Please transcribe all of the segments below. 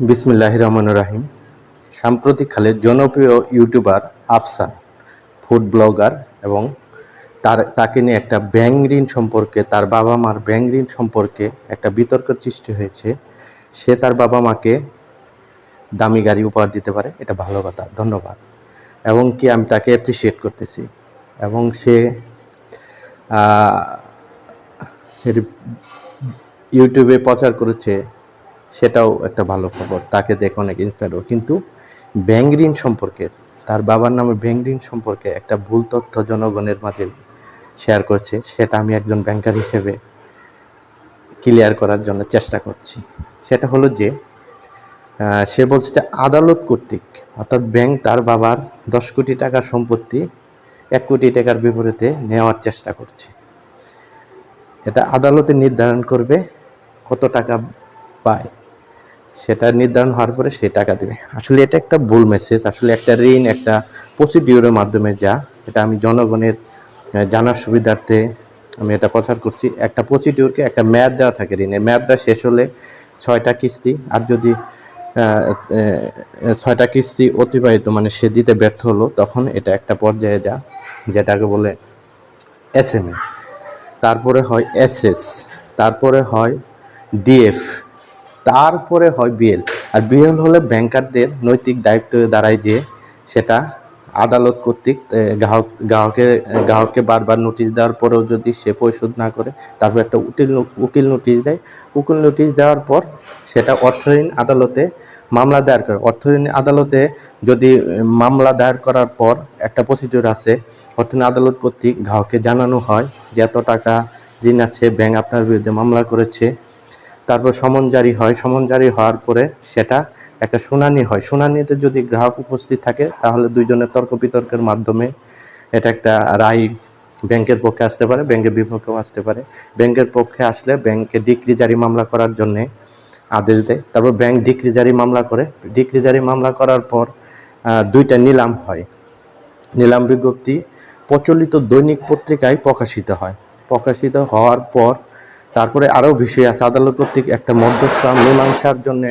বিসমিল্লাহ রহমান রাহিম সাম্প্রতিককালে জনপ্রিয় ইউটিউবার আফসান, ফুড ব্লগার এবং তার, তাকে নিয়ে একটা ব্যাংক ঋণ সম্পর্কে, তার বাবা মার ব্যাংক ঋণ সম্পর্কে একটা বিতর্ক সৃষ্টি হয়েছে। সে তার বাবা মাকে দামি গাড়ি উপহার দিতে পারে, এটা ভালো কথা, ধন্যবাদ। এবং কি আমি তাকে অ্যাপ্রিসিয়েট করতেছি। এবং সে ইউটিউবে প্রচার করেছে সেটাও একটা ভালো খবর, তাকে দেখে অনেক ইন্সপায়ার কিন্তু ব্যাংক ঋণ সম্পর্কে, তার বাবার নামে ব্যাংক ঋণ সম্পর্কে একটা ভুল তথ্য জনগণের মাঝে শেয়ার করছে, সেটা আমি একজন ব্যাংকার হিসেবে ক্লিয়ার করার জন্য চেষ্টা করছি। সেটা হলো যে সে বলছে যে আদালত কর্তৃক, অর্থাৎ ব্যাংক তার বাবার দশ কোটি টাকার সম্পত্তি এক কোটি টাকার বিপরীতে নেওয়ার চেষ্টা করছে। এটা আদালতে নির্ধারণ করবে কত টাকা পায়। সেটা নির্ধারণ হওয়ার পরে সে টাকা দেবে। আসলে এটা একটা ভুল মেসেজ আসলে একটা ঋণ, একটা প্রসিডিউরের মাধ্যমে যা, এটা আমি জনগণের জানার সুবিধার্থে আমি এটা প্রচার করছি। একটা প্রসিডিউরকে একটা মেয়াদ দেওয়া থাকে ঋণের। মেয়াদটা শেষ হলে ছয়টা কিস্তি, আর যদি ছয়টা কিস্তি অতিবাহিত মানে সে দিতে ব্যর্থ হলো, তখন এটা একটা পর্যায়ে যা, যেটাকে বলে এস তারপরে হয় এসএস তারপরে হয় ডিএফ তারপরে হয় বিএল। আর বিএল হলে ব্যাংকারদের নৈতিক দায়িত্ব দাঁড়ায় যে সেটা আদালত কর্তৃক গ্রাহক গ্রাহকের গ্রাহককে বারবার নোটিশ দেওয়ার পরেও যদি সে পরিশোধ না করে, তারপর একটা উকিল উকিল নোটিশ দেয়। উকিল নোটিশ দেওয়ার পর সেটা অর্থঋণ আদালতে মামলা দায়ের করে। অর্থঋণ আদালতে যদি মামলা দায়ের করার পর একটা প্রসিডিউর আছে অর্থঋণ আদালত কর্তৃক গ্রাহককে জানানো হয় যে এত টাকা ঋণ আছে, ব্যাংক আপনার বিরুদ্ধে মামলা করেছে। তারপর সমন জারি হয়। সমন জারি হওয়ার পরে সেটা একটা শুনানি হয়। শুনানিতে যদি গ্রাহক উপস্থিত থাকে, তাহলে দুইজনের তর্ক বিতর্কের মাধ্যমে এটা একটা রায় ব্যাংকের পক্ষে আসতে পারে, ব্যাংকের বিপক্ষেও আসতে পারে। ব্যাংকের পক্ষে আসলে ব্যাংকে ডিক্রি জারি মামলা করার জন্যে আদেশ দেয়। তারপর ব্যাংক ডিক্রি জারি মামলা করে। ডিক্রি জারি মামলা করার পর দুইটা নিলাম হয়। নিলাম বিজ্ঞপ্তি প্রচলিত দৈনিক পত্রিকায় প্রকাশিত হয়। প্রকাশিত হওয়ার পর তারপরে আরও বিষয় আছে, আদালত কর্তৃক একটা মধ্যস্থ মীমাংসার জন্য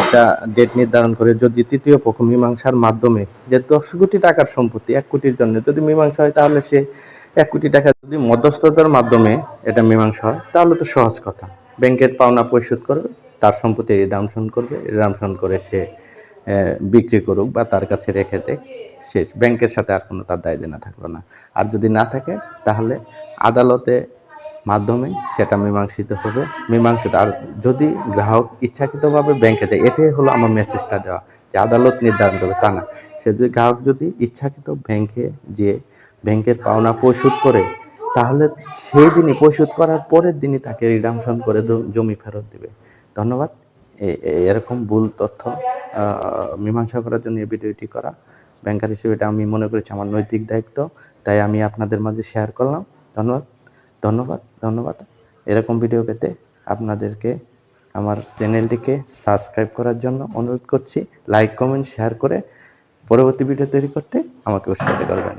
একটা ডেট নির্ধারণ করে, যদি তৃতীয় পক্ষ মীমাংসার মাধ্যমে, যে দশ কোটি টাকার সম্পত্তি এক কোটির জন্য যদি মীমাংসা হয়, তাহলে সে এক কোটি টাকা যদি মধ্যস্থতার মাধ্যমে এটা মীমাংসা হয়, তাহলে তো সহজ কথা। ব্যাংকের পাওনা পরিশোধ করবে, তার সম্পত্তি রিডামশন করবে রিডামশন করে সে বিক্রি করুক বা তার কাছে রেখে দেয় শেষ। ব্যাংকের সাথে আর কোনো তার দায় দেনা থাকল না। আর যদি না থাকে, তাহলে আদালতে মাধ্যমে সেটা মীমাংসিত হবে। মীমাংসিত আর যদি গ্রাহক ইচ্ছাকৃতভাবে ব্যাংকে যায়, এটাই হলো আমার মেসেজটা দেওয়া, যে আদালত নির্ধারণ করবে, তা না। সে যদি গ্রাহক যদি ইচ্ছাকৃত ব্যাংকে যে ব্যাংকের পাওনা পরিশোধ করে, তাহলে সেই দিনই পরিশোধ করার পরের দিনই তাকে রিডামশন করে জমি ফেরত দিবে। ধন্যবাদ। এরকম ভুল তথ্য মীমাংসা করার জন্য এই ভিডিওটি করা। ব্যাংকার হিসেবে এটা আমি মনে করেছি আমার নৈতিক দায়িত্ব, তাই আমি আপনাদের মাঝে শেয়ার করলাম। ধন্যবাদ। ধন্যবাদ ধন্যবাদ। এরকম ভিডিও পেতে আপনাদেরকে আমার চ্যানেলটিকে সাবস্ক্রাইব করার জন্য অনুরোধ করছি। লাইক কমেন্ট শেয়ার করে পরবর্তী ভিডিও তৈরি করতে আমাকে উৎসাহিত করবেন।